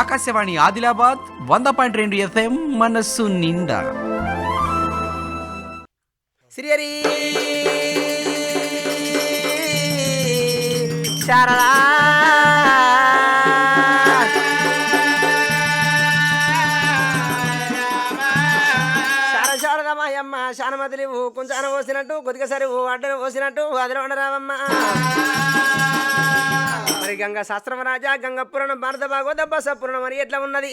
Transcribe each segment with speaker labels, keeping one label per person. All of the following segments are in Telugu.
Speaker 1: ఆకాశవాణి ఆదిలాబాద్ వంద పాయింట్ రెండు ఎఫ్ఎం మనస్సు నిండా.
Speaker 2: శ్రీహరి శారదా. శార శారదమాయమ్మ కొంచెం పోసినట్టు కొద్దిగా సరివు అడ్డను పోసినట్టు అదిలో ఉండరావమ్మా. మరి గంగ శాస్త్రమరాజా గంగ పురాణం భారత భాగవత బస పురాణం మరి ఎట్లా ఉన్నది?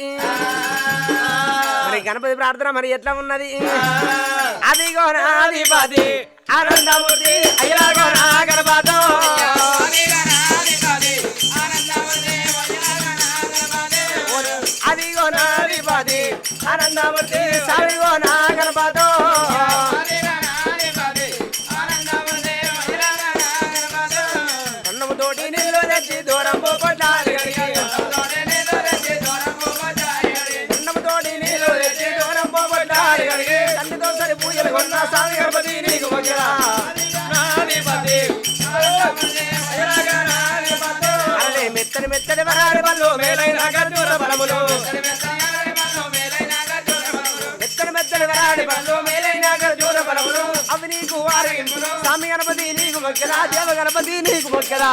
Speaker 2: మరి గణపతి ప్రార్థన మరి ఎట్లా ఉన్నది? అదిగో నాధిపతి ఆనందమూర్తి అయ్యలాగో నా గణపతో. అదిగో నాధిపతి ఆనందమూర్తి మెత్తని మెత్తని వరాడి మేలైన గర్జూర బలములు మెత్తని మెత్తని వరాడి పళ్ళు మేలైన గర్జూర బలములు అవి నీకు వారి స్వామి గణపతి నీకు మొక్కరా దేవ గణపతి నీకు మొక్కరా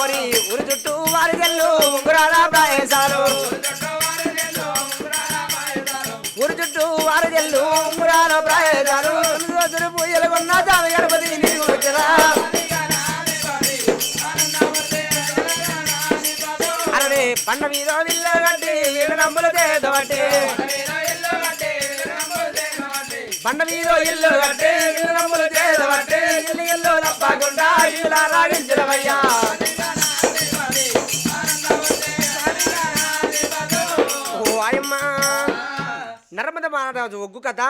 Speaker 2: ఓరి ఊరి చుట్టూ వారి జల్లు ఉంగురాల ప్రాయసాలు ఊరి చుట్టూ వారి జల్లు ఉంగురాల ప్రాయసాలు పూజలు కొన్న పండ మీద విల్ల కట్టి వీళ్ళ నమ్ముల చేతబట్టి పండ మీద ఇల్లు కట్టి వీళ్ళ నమ్ముల చేతబట్టి ఇల్లు ఇల్లు తప్పకుండా ఇల్లు రాగించడమయ్యా నర్మద మహారాజు ఒగ్గు కథ.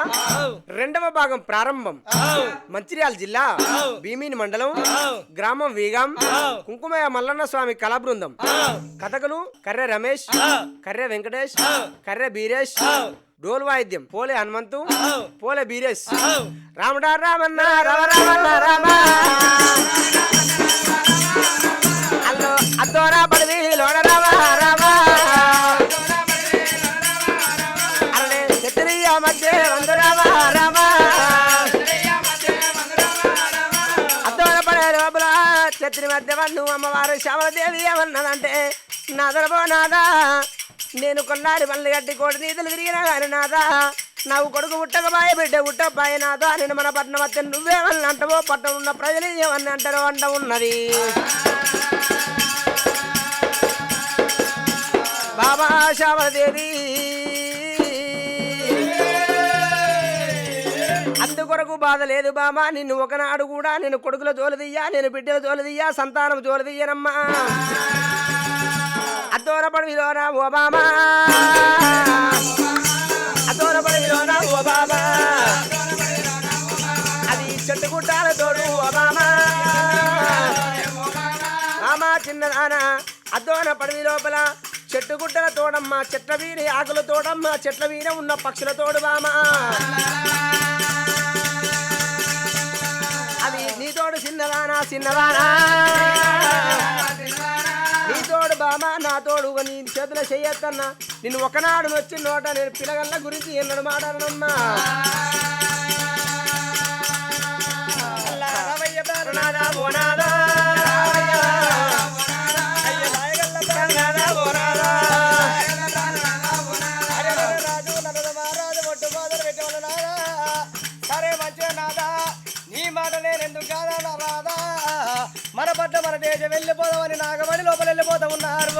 Speaker 2: రెండవ భాగం ప్రారంభం. మంచిర్యాల జిల్లా భీమిని మండలం గ్రామం వీగం కుంకుమయ మల్లన్న స్వామి కళా బృందం కథకులు కర్రె రమేష్ కర్రె వెంకటేష్ కర్రె బీరేష్ డోలు వాయిద్యం పోలే హనుమంతు పోలే బీరేష్. రాముడా రామన్న రవ రామన్న రామ. చెత్రి మధ్య వన్ను అమ్మవారు శ్యామలదేవి ఏమన్నదంటే నాదరబో నాదా నేను కొన్నారి పనులు గట్టి కోటి నీతులు తిరిగిన కానీ నాదా నాకు కొడుకు ఉట్టకబాయ బిడ్డ ఉట్టపాయ నాదా నేను మన పట్నం వస్తే నువ్వేమన్నా అంటావో పట్టణం ఉన్న ప్రజలు ఏమన్నా అంటారో అంట ఉన్నది. బాబా శ్యామలదేవి కొరకు బాధ లేదు బామా. నిన్ను ఒకనాడు కూడా నేను కొడుకుల జోలదియ్యా నేను బిడ్డల జోలదియ్యా సంతానం జోలదియ్యనమ్మా. అద్దోరపడి విలోన ఓ బామా. అద్దోరపడి విలోన ఓ బామా. అది చెట్టు గుట్టాల తోడు ఓ బామా. మామా చిన్నదానా అద్దోన పడవి లోపల చెట్టు గుట్టల తోడమ్మ చెట్ల వీరి ఆకుల తోడమ్మ చెట్ల వీర ఉన్న పక్షుల తోడు బామా. అది నీ తోడు చిన్నదానా చిన్నదానా? నీ తోడు బామా నా తోడు నీ చేతుల చెయ్యొద్దన్నా. నిన్ను ఒకనాడు వచ్చి నోట నేను పిల్లగల్ల గురించి ఎన్నడు మాట్లాడనమ్మా? రామయ్య పడ్డ మన తేజ వెళ్ళిపోదామని నాగమణి లోపల వెళ్ళిపోతా ఉన్నారు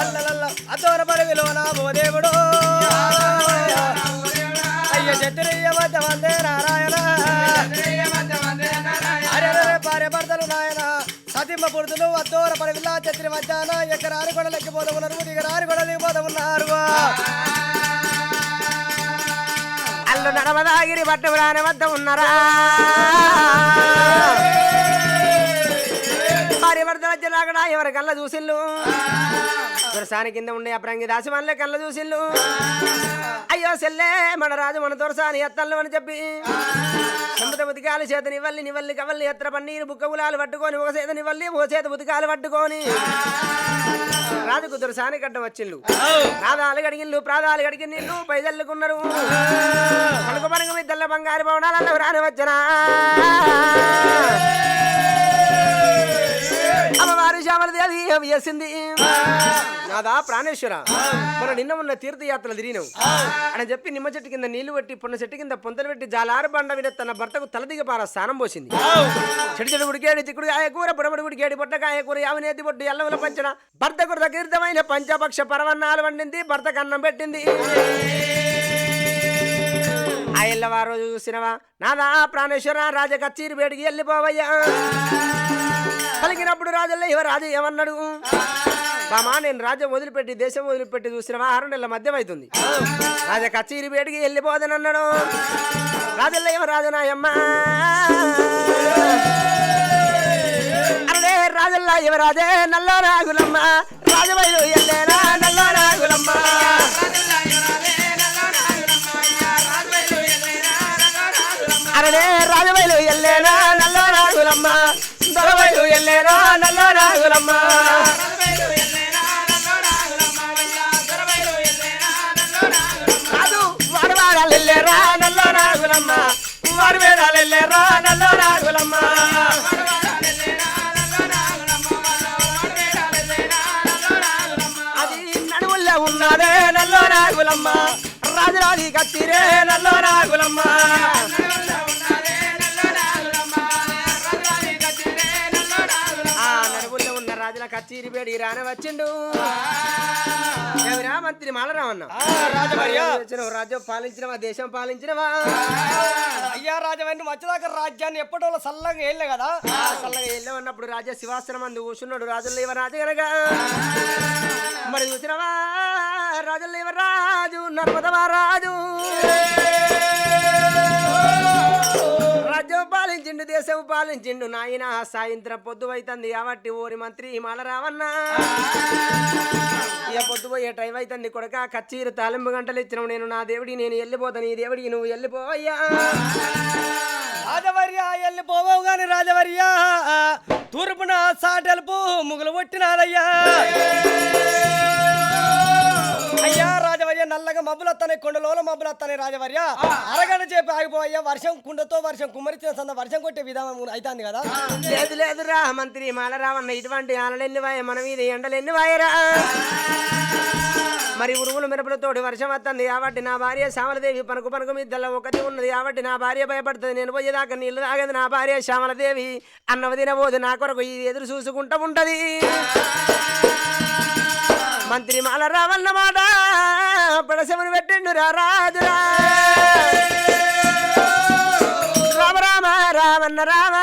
Speaker 2: అల్లలల్ల అదోర పడవిలో నా దేవుడు అయ్య చతురయ్య మధ్య వందే నారాయణ. అరే భార్య భర్తలు నాయన. సతిమ్మ పురుతులు అద్దోర పడవిలా చత్రి మధ్యాహ్న కూడా లెక్కిపోతా ఉన్నారు దిగరారు కూడా లెక్కిపోతా ఉన్నారు నడవదాగిరి నడమదాగిరి పట్టు వద్ద ఉన్నారా. భార్య ఎవరి కళ్ళ చూసిల్లు? దొరసాని కింద ఉండే అప్రంగి దాసి మనలే కళ్ళ చూసిల్లు? అయ్యో సెల్లే మన రాజు మన దొరసాని ఎత్తల్లు అని చెప్పి. సముద్ర ఉతికాలు చేత నివల్లి నివల్లి కవల్లి ఎత్ర పన్నీరు బుక్క గులాలు పట్టుకొని ఒక చేత నివల్లి ఒక చేత ఉతికాలు పట్టుకొని. రాజుకు దొరసాని గడ్డ వచ్చిల్లు. ప్రాదాలు గడిగిల్లు ప్రాదాలు గడిగి నీళ్ళు పైదల్లుకున్నారు. పలుకు పరుగు మిద్దల్ల బంగారు భవనాలలో రాని వచ్చినా. శ్యామలదేవి ఏమి చేసింది. నాదా ప్రాణేశ్వర. మన నిన్న ఉన్న తీర్థయాత్రలు తిరిగినావు. అని చెప్పి నిమ్మ చెట్టు కింద నీళ్ళు పెట్టి పొన్న చెట్టు కింద పొంతలు పెట్టి జాలారు బండ మీద తన భర్తకు తలదిగ పార స్నానం పోసింది. చెడు చెడు ఉడికేడు చిక్కుడు కాయ కూర పొడబడి ఉడికేడు పొట్టకాయ కూర యావనేతి పొట్టు ఎల్లవల పంచన. భర్తకు తీర్థమైన పంచపక్ష పరవన్నాలు వండింది భర్తకు అన్నం పెట్టింది. ఆ ఎల్లవారు చూసినవా? నాదా ప్రాణేశ్వర రాజ కచ్చీరి వేడికి వెళ్ళిపోవయ్యా. కలిగినప్పుడు రాజుల్లో ఇవ రాజు ఏమన్నాడు? మామా నేను రాజ్యం వదిలిపెట్టి దేశం వదిలిపెట్టి చూసినవా ఆరు నెలల మధ్యం అవుతుంది కచేరి కచ్చీరి వెళ్ళిపోదని వెళ్ళిపోదనన్నాడు రాజుల్లో ఇవ రాజనాయమ్మ అరే రాజుల్లా ఇవ రాజే నల్లో రాగులమ్మ. రాజవైలు ఎల్లేనా నల్లో రాగులమ్మ. అరడే రాజవైలు ఎల్లేనా నల్లో రాగులమ్మ. దొరవైలు ఎల్లేరా నల్లో రాగులమ్మ కాదు వాడు వాడాలు ఎల్లేరా నల్లో రాగులమ్మ వాడు వేడాలు ఎల్లేరా నల్లో రాగులమ్మ అది నడువుల్లో ఉన్నారే నల్లో రాగులమ్మ రాజరాజి కత్తిరే నల్లో రాగులమ్మ రాజుల బేడి రాన వచ్చిండు ఎవరా మంత్రి మాలరామన్న? రాజ్యం పాలించినవా దేశం పాలించినవా?
Speaker 3: అయ్యా రాజవన్నీ వచ్చేదాకా రాజ్యాన్ని ఎప్పటో సల్లగా వెళ్ళే కదా?
Speaker 2: చల్లగా ఎల్లే ఉన్నప్పుడు రాజా శివాసనం అందు కూర్చున్నాడు. రాజుల్లో ఇవ రాజు గనక మరి చూసినవా? రాజుల్లో ఇవ రాజు నర్మదవా రాజు రాజ్యం పాలించిండు దేశం పాలించిండు. నాయన సాయంత్రం పొద్దు అవుతుంది కాబట్టి ఓరి మంత్రి మాలరావన్న ఇక పొద్దు పోయే టైం అవుతుంది కొడక. కచ్చీరు తాలింపు గంటలు ఇచ్చినావు. నేను నా దేవుడి నేను వెళ్ళిపోతాను ఈ దేవుడికి నువ్వు వెళ్ళిపోవయ్యా
Speaker 3: రాజవర్య వెళ్ళిపోవావు గాని రాజవర్య. తూర్పున సాటెలుపు ముగులు కొట్టినాదయ్యా నల్లగా మబ్బులు వస్తాయి కొండలోల మబ్బులు వస్తాయి రాజవర్య. అరగంట చేపి ఆగిపోయ్యా వర్షం కుండతో వర్షం కుమ్మరించిన సంద వర్షం కొట్టే విధానం అవుతుంది కదా.
Speaker 2: లేదు లేదురా మంత్రి మాలరావన్న ఇటువంటి ఆనలెన్ని వాయ మన మీద ఎండలెన్ని వాయరా? మరి ఉరుములు మిరపలతోటి వర్షం వస్తుంది కాబట్టి నా భార్య శ్యామలదేవి పనుకు పనుకు మిద్దల ఒకటి ఉన్నది కాబట్టి నా భార్య భయపడుతుంది. నేను పోయేదాకా నీళ్ళు తాగదు నా భార్య శ్యామలదేవి. అన్నవ తినబోదు నా కొరకు ఇది ఎదురు చూసుకుంటా ఉంటది. మంత్రి మాల రావన్నమాట పడసమును పెట్టిండు రా రాజురా రామ రామ రావన్న రామ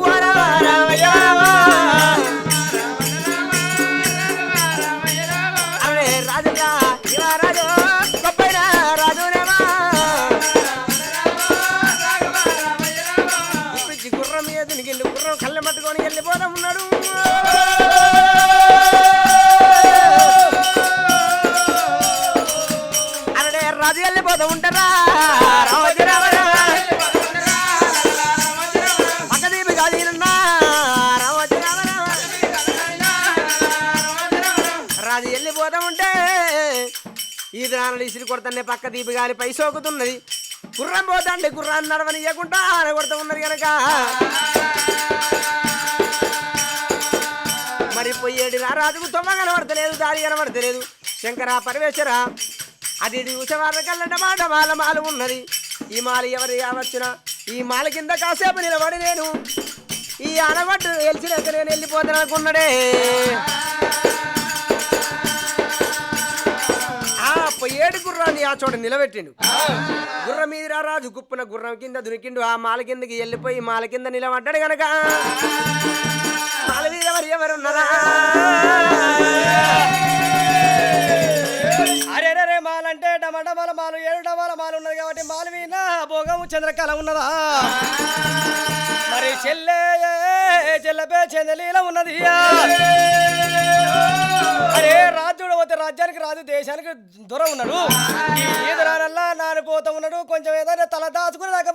Speaker 2: ఓ రామ రామ. నాన్న ఇసిరి కొడతానే పక్క దీపి గాలి పై సోకుతున్నది. గుర్రం పోతాండి గుర్రాన్ని నడవనియకుండా కొడతా ఉన్నది కనుక మరి పోయేడు రా రాజుకు తొమ్మ కనబడతలేదు దారి కనబడతలేదు. శంకర పరమేశ్వర అది ఇది చూసేవాళ్ళ కల్లట మాట మాల మాల ఉన్నది. ఈ మాల ఎవరు కావచ్చున? ఈ మాల కింద కాసేపు నిలబడి నేను. ఈ అనగొట్టు గెలిచినాక నేను వెళ్ళిపోతాను అనుకున్నాడే ఆ పొయ్యేడు గుర్రాన్ని ఆ చోట నిలబెట్టిండు. గుర్రం మీద రాజు గుప్పున గుర్రం కింద దునికిండు. ఆ మాల కిందకి వెళ్ళిపోయి మాల కింద నిలబడ్డాడు గనక. మాల మీద ఎవరు ఎవరున్నారా?
Speaker 3: అరే రే మాలంటే డమడమల మాలు ఏడు డమాల మాలు ఉన్నది కాబట్టి మాలు మీద భోగము చంద్రకళ ఉన్నదా? మరి చెల్లె చెల్లపే చెందలీల ఉన్నది అరే రాజుడు పోతే రాజ్యానికి రాజు దేశానికి దూరం ఉన్నాడు. ఈ ఈదురానల్లా నానిపోతా ఉన్నాడు. కొంచెం ఏదైనా తల దాచుకుని నాకు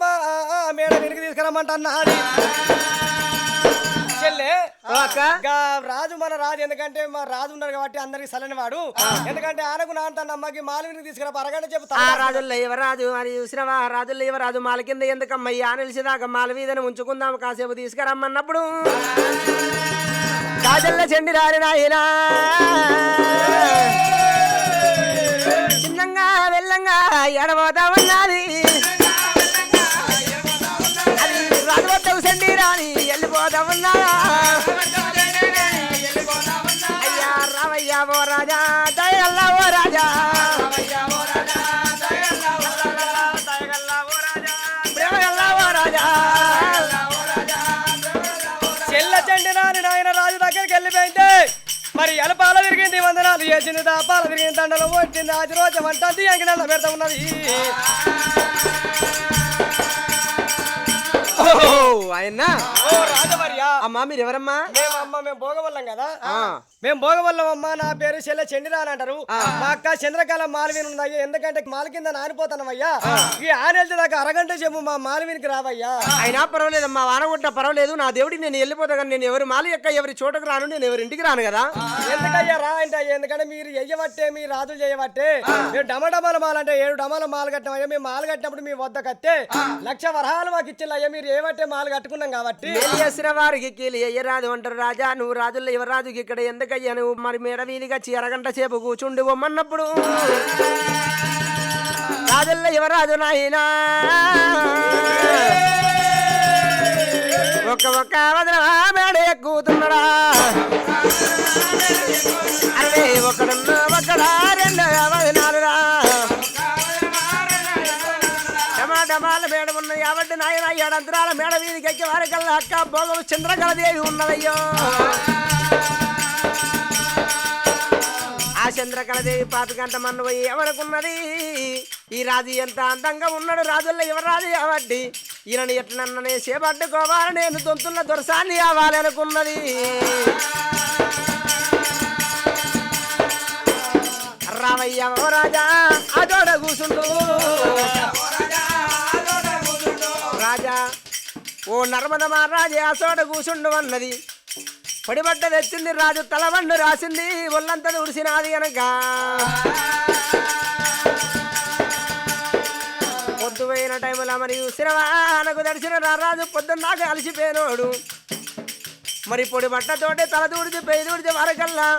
Speaker 3: మేడ వెనక్కి తీసుకురమ్మంటా చెల్లె రాజు మన రాజు. ఎందుకంటే మా రాజు ఉన్నాడు కాబట్టి అందరికి సలని వాడు ఎందుకంటే ఆనకు నాన్న అమ్మకి మాలవిని తీసుకురా అరగంట చెప్పు
Speaker 2: ఆ రాజుల్లో యువరాజు అని చూసినవా? రాజుల్లో యువరాజు మాల కింద ఎందుకమ్మయ్యా నిలిచిదాకా మాల వీధని ఉంచుకుందాం కాసేపు తీసుకురమ్మన్నప్పుడు. కాజల్ల చెండి రాని నాయనా. చిన్నంగా వెళ్ళంగా ఎడబోతా ఉన్నది. అది రాజు వద్దకు చెండి రాని
Speaker 3: వెళ్ళిపోయింది మరి ఎలపాల తిరిగింది వందనాలు. చేసింది దాపాల తిరిగింది దండలు వచ్చింది. ఆది రోజు వంట అంకినంద పెడతా ఉన్నది.
Speaker 2: ఆయన.
Speaker 3: ఓ రాజవర్యా.
Speaker 2: అమ్మా మీరు ఎవరమ్మా
Speaker 3: మేము అమ్మ మేము భోగవల్లం కదా. మేము భోగవల్లం అమ్మ నా పేరు చెల్లె చెండిరా అని అంటారు మా అక్క చంద్రకళ మాలవీన్ ఉందయ్యా. ఎందుకంటే మాల కింద నానిపోతానమయ్యా ఈ ఆనెళ్తే దాకా అరగంట చెప్పు మా మాలవీనికి రావయ్యా.
Speaker 2: అయినా పర్వాలేదమ్మా వానగుంట పర్వాలేదు. నా దేవుడికి నేను వెళ్ళిపోతా కానీ నేను ఎవరి మాల యొక్క ఎవరి చోటకు రాను నేను ఎవరి ఇంటికి రాను కదా?
Speaker 3: ఎందుకయ్యా రా అంటే అయ్యా ఎందుకంటే మీరు ఎయ్యబట్టే మీ రాజులు చేయబట్టే మీరు డమడమల మాల అంటే ఏడు డమల మాల కట్టినామయ్యా మేము మాల కట్టినప్పుడు మీ వద్ద కట్టే లక్ష వరహాలు మాకు ఇచ్చిన అయ్యా మీరు ఏమంటే మాల కట్టుకున్నాం కాబట్టి.
Speaker 2: చేసిన వారికి కీలి ఎయ్యరాదు అంటారు రాజా నువ్వు రాజుల్లో యువరాజుకి ఇక్కడ ఎందుకయ్యా నువ్వు? మరి మేడ చీరగంట సేపు కూర్చుండి బొమ్మన్నప్పుడు. రాజుల్లో యువరాజు నాయనా? ఒక్క ఒక్క వదన మేడ ఎక్కుతున్నాడా? అరే ఒకడున్నా ఒకడా టమాటమాల మేడ ఉన్నాయి కాబట్టి నాయన ఏడంతరాల మేడ వీధికి ఎక్కి వారికల్లా అక్క భోగం చంద్రకళదేవి ఉన్నదయ్యో. ఆ చంద్రకళదేవి పాతికంట మన్ను పోయి ఎవరికున్నది? ఈ రాజు ఎంత అందంగా ఉన్నాడు రాజుల్లో ఎవరాజు కాబట్టి ఈయనని ఎట్లన్ననే చేపట్టుకోవాలి నేను దొంతున్న దొరసాన్ని అవ్వాలనుకున్నది రావయ్య రామయ్య రాజా అదోడ కూసుండు. ఓ నర్మద మహారాజే అసోడ కూసుండు అన్నది. పడిబట్ట తెచ్చింది రాజు తలవన్ను రాసింది ఒళ్ళంతా ఉడిసినాది గనక. పొద్దుపోయిన టైంలో మరి సిరవానకు దర్శన రారాజు పొద్దున్న దాకా అలసిపోయినోడు. మరి పొడి బట్టతోటే తల దూడిచి పెయి దూడిచి వరకల్లా.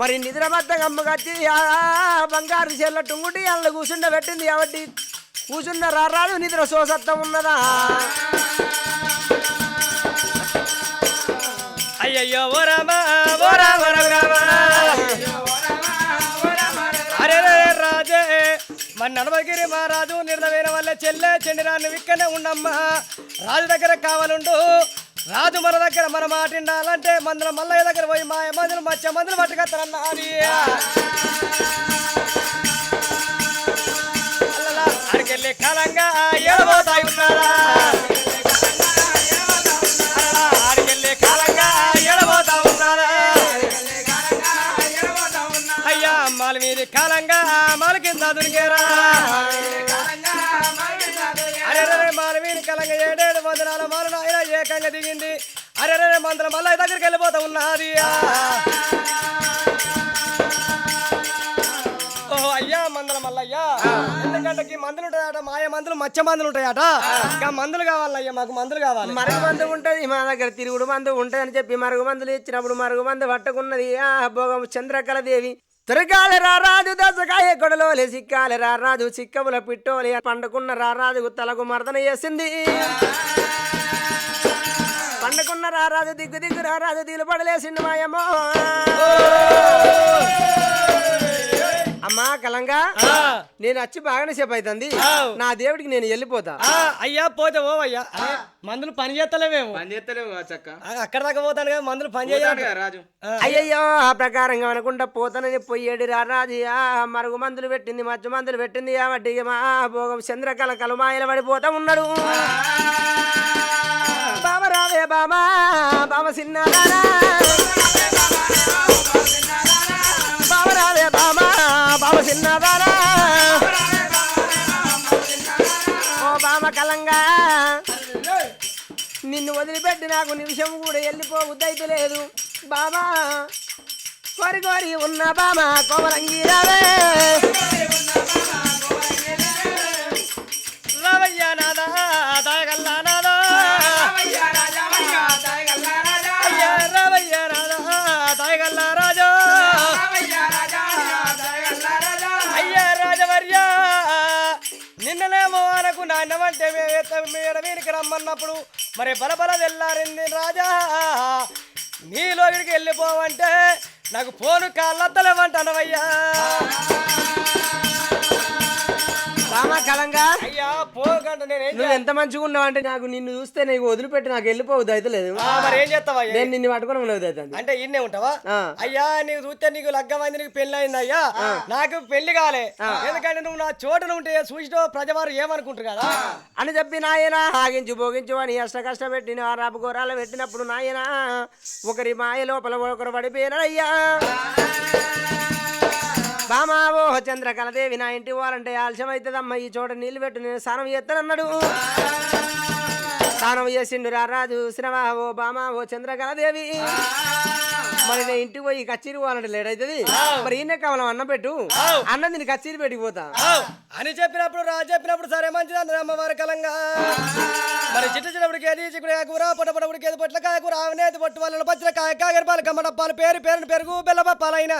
Speaker 2: మరి నిద్ర బద్దగమ్మకొచ్చి ఆ బంగారు చెల్ల టుంగుటి అల్ల కూర్చుండ పెట్టింది కాబట్టి కూర్చున్న రారాదు నిద్ర సోసత్తం ఉన్నదా?
Speaker 3: అయ్యయ్యో ఓ రామ ఓ రామ రామ అరే రాజే మన నడవగిరి మహారాజు నిర్ణమైన వల్ల చెల్లె చెండిరాన్ని విక్కనే ఉండమ్మా. రాజు దగ్గర కావాలండు రాజు మన దగ్గర మన మాట వినాలంటే మందుల మల్లయ్య దగ్గర పోయి మా మందులు మచ్చ మందులు పట్టుకొస్తానన్నది అల్లలా కాలంగా ఎడబోతాయి ఏకంగా దిగింది. అరే రే మందుల మళ్ళీ దగ్గరికి వెళ్ళిపోతా ఉన్నది. అయ్యా మందుల మల్లయ్యా. ఎందుకంటే మందులు ఉంటాయట మాయ మందులు మచ్చ మందులు ఉంటాయట. ఇంకా మందులు కావాలయ్యా మాకు మందులు కావాలి.
Speaker 2: మరుగు మందు ఉంటది మా దగ్గర తిరుగుడు మందు ఉంటది అని చెప్పి మరుగు మందులు ఇచ్చినప్పుడు మరుగు మందు పట్టుకున్నది. ఆ భోగం చంద్రకళ దేవి తిరగాలి రారాజు దశకాయ కొడలోలే సిక్కాలి రారాజు చిక్కముల పిట్టోలి పండుకున్న రారాజుకు తలకు మర్దన చేసింది పండుకున్న రారాజు దిగ్గు దిగ్గు రారాజు దిగులు పడలేసిండు మాయమ్మో. అమ్మా కలంగా
Speaker 3: ఆ,
Speaker 2: నేను వచ్చి బాగానే సేపు అవుతుంది. నా దేవుడికి నేను వెళ్ళిపోతా.
Speaker 3: ఆ, అయ్యా పోతే ఓ అయ్యా. మందులు పని చేస్తలేమేమో
Speaker 4: పని చేస్తలేవు కదా చక్క
Speaker 3: అక్కడ దాకా పోతాను కదా మందులు పని చేయాలి
Speaker 4: రాజు.
Speaker 2: అయ్యయ్యో ఆ ప్రకారంగా అనుకుంటా పోతానని పోయేడు రారాజు. ఆ మరుగు మందులు పెట్టింది మధ్య మందులు పెట్టింది కాబట్టి మా భోగం చంద్రకళ కలుమాయల పడిపోతా ఉన్నాడు. బామా బామ సిన్నదానా బావరావే బామా బామ సిన్నదానా ఓ బామ కలంగా నిన్ను వదిలిపెట్టి నాకు నిమిషం కూడా వెళ్ళిపోవద్దైతే లేదు బాబా కోరి కోరి ఉన్న బామ కోమరంగి రావే
Speaker 3: నిన్ననేమో అనకు నాన్నమంటే వీరికి రమ్మన్నప్పుడు మరి బలబల తెల్లారింది రాజా. నీలోకి వెళ్ళిపోవంటే నాకు ఫోను కాళ్ళత్తలేమంటానవయ్యా
Speaker 2: కలంగా
Speaker 3: అయ్యా నేనేం
Speaker 2: నువ్వు ఎంత మంచిగా ఉన్నావు అంటే నాకు నిన్ను చూస్తే నీకు వదిలిపెట్టి నాకు వెళ్ళిపోవద్దు అయితే లేదు.
Speaker 3: మరి ఏం
Speaker 2: నేను నిన్ను పట్టుకుని ఉండదు అవుతుంది
Speaker 3: అంటే ఇన్నే ఉంటావా. అయ్యా నీకు చూస్తే నీకు లగ్గమైంది నీకు పెళ్ళి అయింది అయ్యా నాకు పెళ్ళి కాలే. ఎందుకంటే నువ్వు నా చోటున ఉంటే చూసిటో ప్రజవారు ఏమనుకుంటారు కదా?
Speaker 2: అని చెప్పి నాయన ఆగించు భోగించు అని అష్ట కష్టపెట్టి రాపు ఘోరాలు పెట్టినప్పుడు నాయన ఒకరి మాయ లోపల ఒకరు పడిపోయినారయ్యా. బామావో చంద్రకళదేవి నా ఇంటి వాళ్ళంటే ఆలస్యం ఈ చోట నీళ్ళు పెట్టు నేను స్నానం చేస్తానన్నాడు. స్నానం చేసిండు రారాజు శ్రవా ఓ బామా ఓ చంద్రకళదేవి. మరి నేను ఇంటికి పోయి కచ్చీరి పోవాలంటే లేట్ అవుతుంది మరి ఈయన కావాలం అన్నం పెట్టు. అన్నం దీన్ని కచ్చీరి పెట్టిపోతా
Speaker 3: ఆవ్. అని చెప్పినప్పుడు రా చెప్పినప్పుడు సరే మంచిది అన్నది అమ్మవారి కలంగా. మరి చిట్ట చిన్నప్పటికి ఏది చిక్కుడు కూర పొట్ట పొట్టపడికి ఏది పొట్ల కాయ కూర ఆవినేది పొట్టు వాళ్ళ పచ్చిన కాయ కాగర పాలు కమ్మడప్పాలు పేరు పేరుని పెరుగు బెల్లపప్పాలైన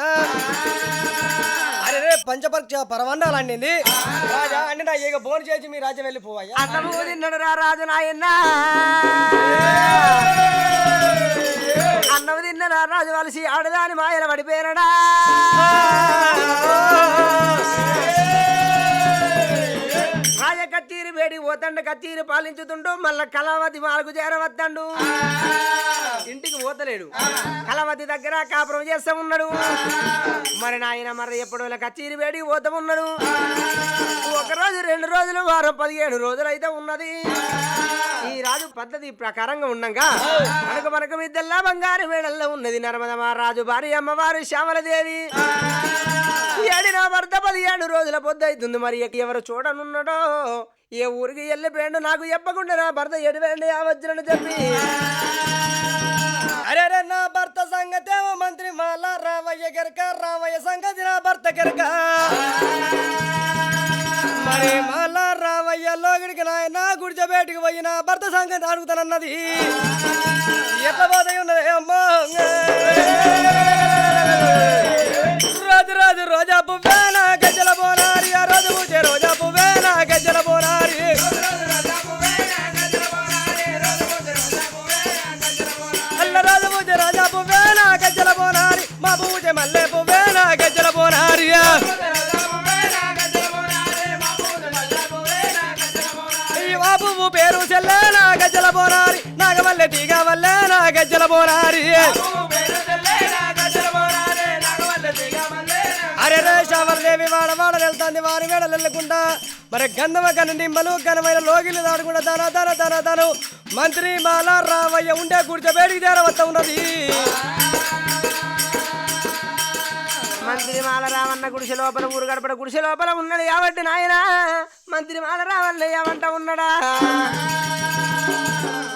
Speaker 3: అరే పంచపక్ష పరవన్నాలు అండింది రాజా అండి నా ఇక బోన్ చేసి మీ రాజ్యం వెళ్ళిపోవయ్యా.
Speaker 2: అన్నము తిన్నాడు రా రాజు నాయన్న అన్నం తిన్నరా రాజు వలసి ఆడదాని మాయల పడిపోయినడా రాజ కత్తిరి వేడి పోతండు కచ్చీరి పాలించుతుండు మళ్ళా కళావతి మాలకు చేరవద్దండు. ఇంటికి పోతలేడు. కళావతి దగ్గర కాపురం చేస్తా ఉన్నాడు. మరి నాయన మరి ఎప్పుడు కచ్చీరి వేడి పోతా ఉన్నాడు? ఒక రోజు రెండు రోజులు వారం పదిహేడు రోజులు అయితే ఉన్నది. ఈ రాజు పద్ధతి ప్రకారంగా ఉండంగా. మనకు మనకు మిద్దల్లా బంగారు మేడల్లో ఉన్నది నర్మద మహారాజు భార్య అమ్మవారు శ్యామలదేవి. ఏడిన భర్త పదిహేడు రోజుల పొద్దు అవుతుంది మరి ఎవరు చూడనున్నాడో? ఏ ఊరికి వెళ్ళిపోయాడు నాకు చెప్పకుండా నా భర్త ఎడివేండి ఆ వజ్రని చెప్పి.
Speaker 3: అరే రే నా భర్త సంగతేమో మంత్రి మాల రావయ్య గరక రావయ్య సంగతి నా భర్త గరక. మరి మాల నాయన గుడిచబేటికి పోయి భర్త సంగతి అడుగుతానన్నది. ఎట్లా పోతే ఉన్నది అమ్మా? రాజు రాజు రోజా పువ్వేన గజ్జల పోనారి ఆ రోజు పూజే రోజా పువ్వేన గజ్జల పోనారి అల్ల రాజు పూజ రాజా పువ్వేన గజ్జల పోనారి మా పూజ మల్లె పువ్వేన గజ్జల పోనారియా పేరు పేరు నా గజ్జల బోనారి నాగమల్లె తీగ నా గజ్జల బోనారి అరే రే దేవి వాడ వాడ వెళ్తాంది వారి వేడ వెళ్ళకుండా మరి గంధమ గన నిమ్మలు ఘనమైన లోగిలు దాడుకుండా దన దన దన దను. మంత్రి మాల రావయ్య ఉండే గుడిచబేడికి చేరవత్త ఉన్నది.
Speaker 2: మంత్రి మాల రావన్న గుడిసె లోపల ఊరు గడపడ గుడిసె లోపల ఉన్నాడు కాబట్టి నాయన మంత్రి మాల రావన్న ఏమంట ఉన్నాడా?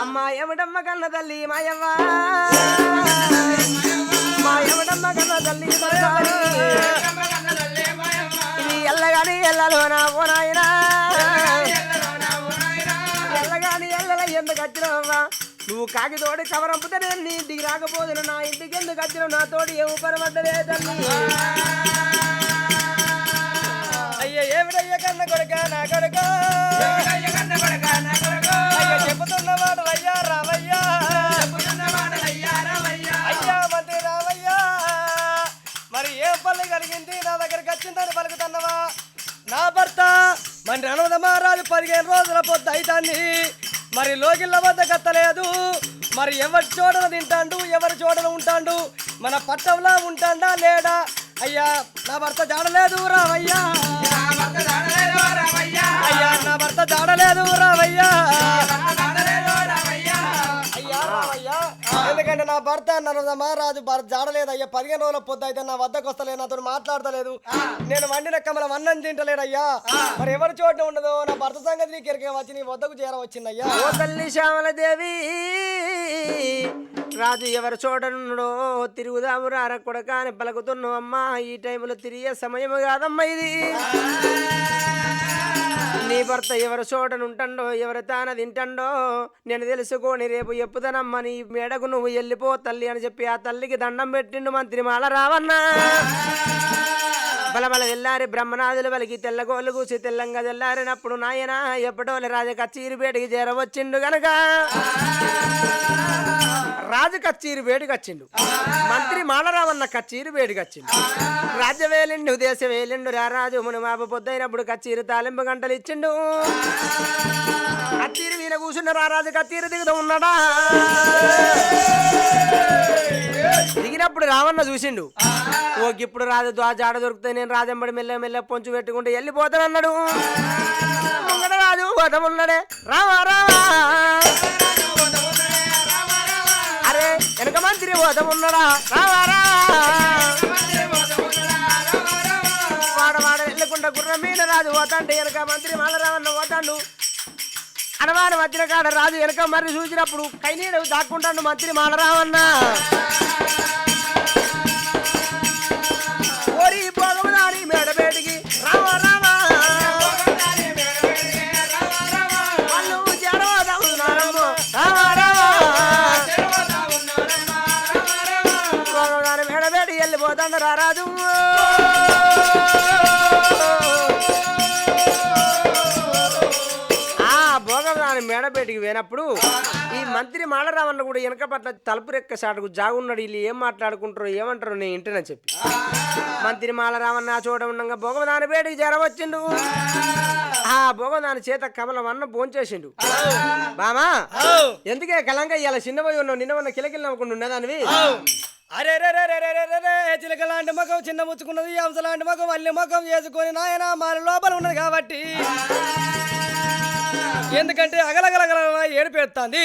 Speaker 2: అమ్మా ఏమిటమ్మ కన్న తల్లి మాయవ్వ? మా ఏమిటమ్మ కన్న తల్లి ఇది ఎల్లగాని ఎల్లలోనా ఓ నాయనా? ఎల్లగాని ఎల్లల ఎందుకు వచ్చినావా నువ్వు కాకి తోడి కవరంపుతే నేను నీ ఇంటికి రాకపోదును. నా ఇంటికి ఎందుకు వచ్చినావు? నా తోడి ఏమో పరమడ్డలే తల్లి.
Speaker 3: అయ్య ఏమిటయ్య కన్న కొడుక నా కొడుక? అయ్య చెబుతున్న మాటలు అయ్యా రావయ్యా. అయ్యా మంత్రి రావయ్యా. మరి ఏ పల్లె కలిగింది? నా దగ్గరికి వచ్చిందని పలుకుతున్నవా? నా భర్త మరి రణవద మహారాజు పదిహేను రోజుల పొద్దు అవుతుంది మరి లోకిళ్ళ వద్ద కత్తలేదు. మరి ఎవరి చోటన తింటాండు ఎవరి చోటన ఉంటాండు? మన పట్టంలో ఉంటాడా లేడా? అయ్యా నా భర్త జాడలేదు రావయ్యా. అయ్యా నా భర్త జాడలేదు రావయ్యా. అయ్యా రావయ్యా ఎందుకంటే నా భర్త నన్ను మహారాజు భర్త జాడలేదయ్యా. పదిహేను రోజుల పొద్దు అయితే నా వద్దకు వస్తలేదు నాతో మాట్లాడతలేదు. నేను వండిన కమల అన్నం తింటలేడయ్యా మరి ఎవరి చోట ఉండదో నా భర్త సంగతి నీకు ఎరకే వచ్చి నీ వద్దకు చేరవచ్చిందయ్యా
Speaker 2: ఓ తల్లి శ్యామలదేవి రాజు ఎవరి చోటనున్నడో తిరుగుదాము రార కొడక అని పలుకుతున్నావు అమ్మా. ఈ టైంలో తిరిగే సమయం కాదమ్మా ఇది. నీ భర్త ఎవరు చోటనుంటండో ఎవరు తాన తింటండో నేను తెలుసుకోని రేపు ఎప్పుదనమ్మా నీ మేడకు నువ్వు వెళ్ళిపో తల్లి అని చెప్పి ఆ తల్లికి దండం పెట్టిండు మంత్రి మాల రావన్నా. బలబల తెల్లారి బ్రహ్మనాథులు వలికి తెల్లగోళ్ళు కూసి తెల్లంగా తెల్లారినప్పుడు నాయన ఎప్పటోళ్ళ రాజ కచ్చీరి చేరవచ్చిండు గనక. రాజు కచ్చీరి వేడిగచ్చిండు. వచ్చిండు మంత్రి మాలరావన్న కచ్చీరు వేడిగచ్చిండు. వచ్చిండు రాజ్య వేలిండు దేశ వేలిండు రారాజు మును మాప పొద్దైనప్పుడు కచ్చీరు తాలింపు గంటలు ఇచ్చిండు కచ్చీరి వీణ కూర్చున్న రారాజు కచ్చీరి దిగుతూ ఉన్నాడా? దిగినప్పుడు రావన్న చూసిండు. ఓ ఇప్పుడు రాజు ద్వా జాడ దొరికితే నేను రాజంబడి మెల్ల మెల్ల పొంచు పెట్టుకుంటే వెళ్ళిపోతాను అన్నాడు ముంగడ రాజు ఉన్నాడే రావా రావా. అరే వెనక మంత్రి పోతం ఉన్నాడా? రావారా వాడ వాడ వెళ్ళకుండా గుర్రం మీద రాజు పోతాంటే వెనక మంత్రి మాలరావన్న పోతాండు. అనవాడు వచ్చిన కాడ రాజు వెనక మరి చూసినప్పుడు కైనీడు దాక్కుంటాడు మంత్రి మాడరావన్న ఓరి పొగములారి మేడబేటికి రారాజు. ఆ భోగదాని మేడపేటికి పోయినప్పుడు ఈ మంత్రి మాలరావన్న కూడా వెనక పట్ల తలుపు రెక్క సాటుకు జాగున్నాడు. వీళ్ళు ఏం మాట్లాడుకుంటారో ఏమంటారో నేను ఇంటనని చెప్పి. మంత్రి మాలరావన్న ఆ చోట ఉండగా భోగదాని పేటికి చేరవచ్చిండు. ఆ భోగదాని చేత కమలం అన్న భోంచేసిండు. బామా ఎందుకే కలంగా ఇవాళ చిన్నపోయి ఉన్నావు? నిన్న ఉన్న కిలకిల నవ్వకుండా ఉన్నదానివి
Speaker 3: అరే రే రే రే రే రే చిలక లాంటి ముఖం చిన్న ముచ్చుకున్నది అంశ లాంటి ముఖం అల్లి ముఖం చేసుకొని నాయన మా లోపల ఉన్నది కాబట్టి. ఎందుకంటే అగలగలగల ఏడిపెడుతుంది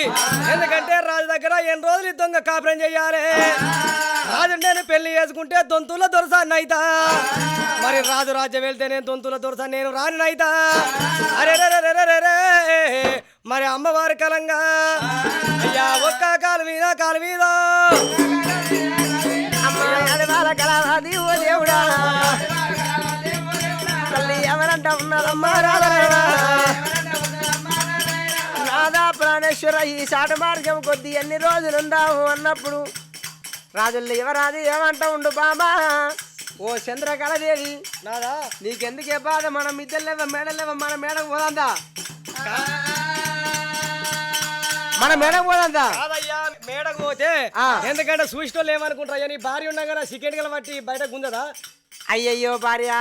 Speaker 3: ఎందుకంటే రాజు దగ్గర ఎన్ని రోజులు దొంగ కాపురం చేయాలి? రాజు నేను పెళ్ళి చేసుకుంటే దొంతుల దొరసాన్ని అయితా మరి రాజు రాజ్యం వెళ్తే నేను దొంతుల దొరసాన్ని నేను రాని అయితా అరే రే రే రే రే మరి అమ్మవారి కలంగా. అయ్యా ఒక్క కాలు మీద కాలు మీద.
Speaker 2: ఓ దేవుడా తల్లి ఎవరంట ఉన్నారమ్మా రాధా రాధా ప్రాణేశ్వర ఈ సాట మార్గం కొద్ది ఎన్ని రోజులు ఉందాము అన్నప్పుడు రాజుల్ని ఎవరాది ఏమంట ఉండు బాబా ఓ చంద్రకళదేవి
Speaker 3: నాదా
Speaker 2: నీకెందుకే బాధ? మనం మిద్దెలేవ మేడలేవ మన మేడకు పోదందా? మన మేడకు పోదందా?
Speaker 3: కాదయ్యా మేడకు పోతే
Speaker 2: ఆ.
Speaker 3: ఎందుకంటే చూసిన ఏమనుకుంటారయ్యా నీ భార్య ఉన్నా కదా సికెట్ గల బట్టి బయట గుంజదా?
Speaker 2: అయ్యయ్యో భార్య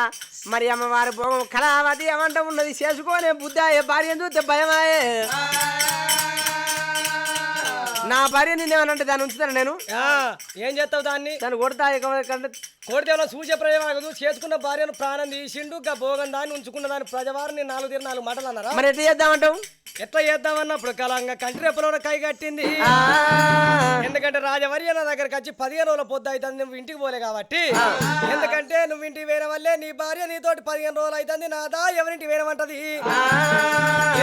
Speaker 2: మరి అమ్మవారి భోగం కళావతి ఏమంట ఉన్నది. చేసుకోనే బుద్ధాయే భార్య చూస్తే భయమాయే? నా భార్య నిన్నేమనంటే దాన్ని ఉంచుతాను నేను?
Speaker 3: ఆ, ఏం చేస్తావు దాన్ని?
Speaker 2: దాన్ని కొడతా
Speaker 3: కోడితే సూచే ప్రయోగం చేసుకున్న భార్యను ప్రాణం తీసిండు భోగం దాన్ని ఉంచుకున్న దాని ప్రజవారిని నాలుగు తీరు నాలుగు మాటలు అన్నారా?
Speaker 2: మరి ఎట్లా చేద్దామంటావు?
Speaker 3: ఎట్లా చేద్దామన్నప్పుడు కలంగా కంటి రెప్పలో కై కట్టింది. ఎందుకంటే రాజవర్య నా దగ్గరకు వచ్చి పదిహేను రోజుల పొద్దు అవుతుంది నువ్వు ఇంటికి పోలే కాబట్టి. ఎందుకంటే నువ్వు ఇంటికి వేరే వల్లే నీ భార్య నీతోటి పదిహేను రోజులు అవుతుంది నాదా ఎవరింటికి వేయమంటది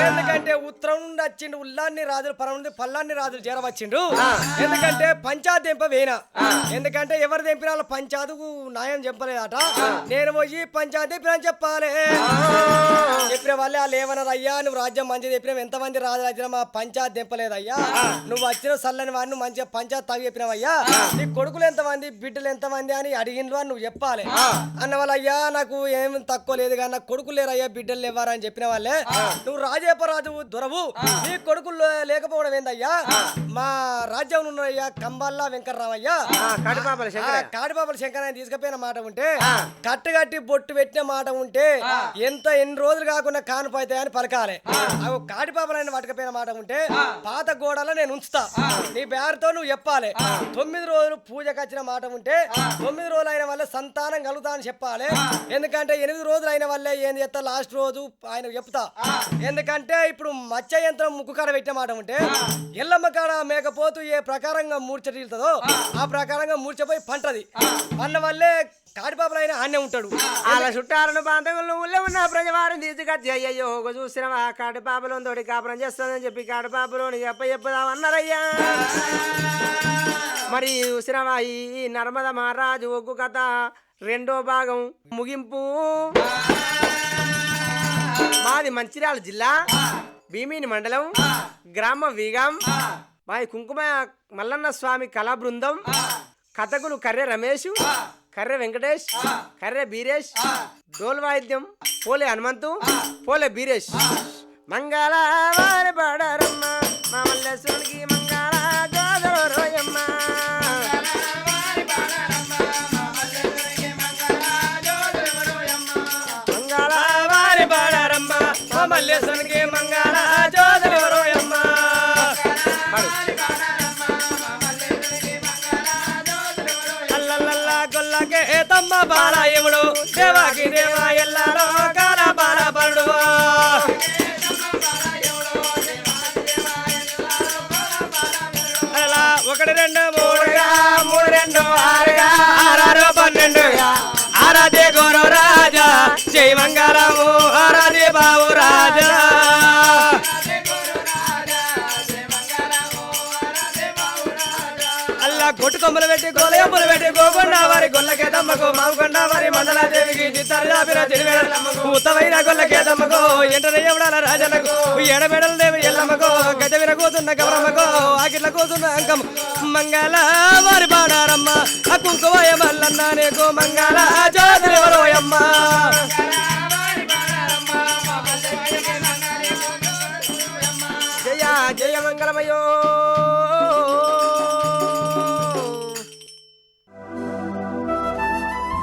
Speaker 3: ఎందుకంటే ఉత్తరం నుండి వచ్చిండు ఉల్లాన్ని రాజులు పరం నుండి పల్లాన్ని రాజులు చేరవచ్చిండు ఎందుకంటే పంచాయత్ దింప వేనా ఎందుకంటే ఎవరు దింపిన వాళ్ళ పంచాయతీకు న్యాయం చెప్పలేదట. నేను పోయి పంచాయతీ దింపిన చెప్పాలి. చెప్పిన వాళ్ళే వాళ్ళు ఏమన్నారు అయ్యా నువ్వు రాజ్యం మంచి చెప్పినావు. ఎంతమంది రాజు వచ్చినా మా పంచాయత్ దింపలేదయ్యా నువ్వు వచ్చిన సల్లని వాడిని మంచిగా పంచాయత్ తగ్గి చెప్పినావయ్యా? నీ కొడుకులు ఎంతమంది బిడ్డలు ఎంతమంది అని అడిగినరు అని నువ్వు చెప్పాలి. అన్న వాళ్ళు అయ్యా నాకు ఏం తక్కువ లేదు కానీ నాకు కొడుకులు లేరయ్యా బిడ్డలు లేవారా అని చెప్పిన వాళ్ళే. నువ్వు రాజేపరాజు దొరవు. నీ కొడుకులు లేకపోవడం ఏందయ్యా? మా రాజ్యం ఉన్నాయ్యా కంబల్లా వెంకట్రామయ్యా.
Speaker 2: కడుపాపల శంకర
Speaker 3: కాడిపాపల తీసుకుపోయిన మాట ఉంటే కట్టు కట్టి బొట్టు పెట్టిన మాట ఉంటే ఎంత ఎన్ని రోజులు కాకుండా కానుపైతాయి అని పలకాలి. అవి కాడిపాపలని పట్టుకపోయిన మాట ఉంటే పాత గోడలో నేను ఉంచుతా. నీ పేరుతో నువ్వు చెప్పాలి. తొమ్మిది రోజులు పూజకు వచ్చిన మాట ఉంటే తొమ్మిది రోజులు అయిన వల్ల సంతానం కలుగుతా అని చెప్పాలి. ఎందుకంటే ఎనిమిది రోజులు అయిన వల్లే ఏం చేస్తా లాస్ట్ రోజు ఆయన చెప్తా. ఎందుకంటే ఇప్పుడు మత్స్య యంత్రం ముక్కు కాడ పెట్టిన మాట ఉంటే ఎల్లమ్మ కాడ మేకపోతు ఏ ప్రకారంగా మూర్చ తీరుతుందో ఆ. ప్రకారంగా మూర్చపోయి పంటది. అన్న వల్లే కాడిపాపలైన ఆన్నే ఉంటాడు.
Speaker 2: అలా చుట్టాలను బాంధవులు ఊళ్ళో ఉన్న ప్రజవారిని తీసుకొచ్చి అయ్యయ్యో ఒక చూసినవా? కాటి పాపలో తోటి కాపురం చేస్తుందని చెప్పి కాటి పాపలోని అప్ప చెప్పుదామన్నారయ్యా. మరి చూసినవా? ఈ నర్మద మహారాజు ఒగ్గు కథ రెండో భాగం ముగింపు. మాది మంచిర్యాల జిల్లా భీమిని మండలం గ్రామం వీగం. మాది కుంకుమ మల్లన్న స్వామి కళా బృందం కథకులు కర్రె రమేష్ కర్రె వెంకటేష్ కర్రె బీరేష్ డోల్ వాయిద్యం పోలే హనుమంతు పోలే బీరేష్. మంగళ వారి పాడారమ్మ మా మల్లేశ్వరునికి మంగళ గోదర రోయమ్మ మంగళ
Speaker 3: అమ్మ తమ్మ బాలయముడు దేవాకి దేవా ఎల్లారో కాల బాలపరుడు అలా ఒకటి రెండు మూడుగా మూడు రెండు ఆరుగా ఆరారు పన్నెండుగా. ఆరాధే గౌరవ రాజా జై మంగళము ఆరాధే బాబు రాజా. అల్లా కొట్టు కొమ్మలు పెట్టి గోలయమ్మలు పెట్టి గోకొండ వారి గోదావరి వారి మండలాదేవికి ఉత్తమైన గొల్లకే తమ్మకు ఎంటనే రాజన్నకు దేవి ఎల్లమ్మకు గజ విరగోతున్న గౌరమ్మకు ఆకిట్ల కూతున్న అంకం మంగళ వారి పాడారమ్మ ఆ కుంకుమయ మల్లన్న నీకు మంగళ జ్యోతిరవరోయమ్మ
Speaker 2: జయ జయ మంగళమయో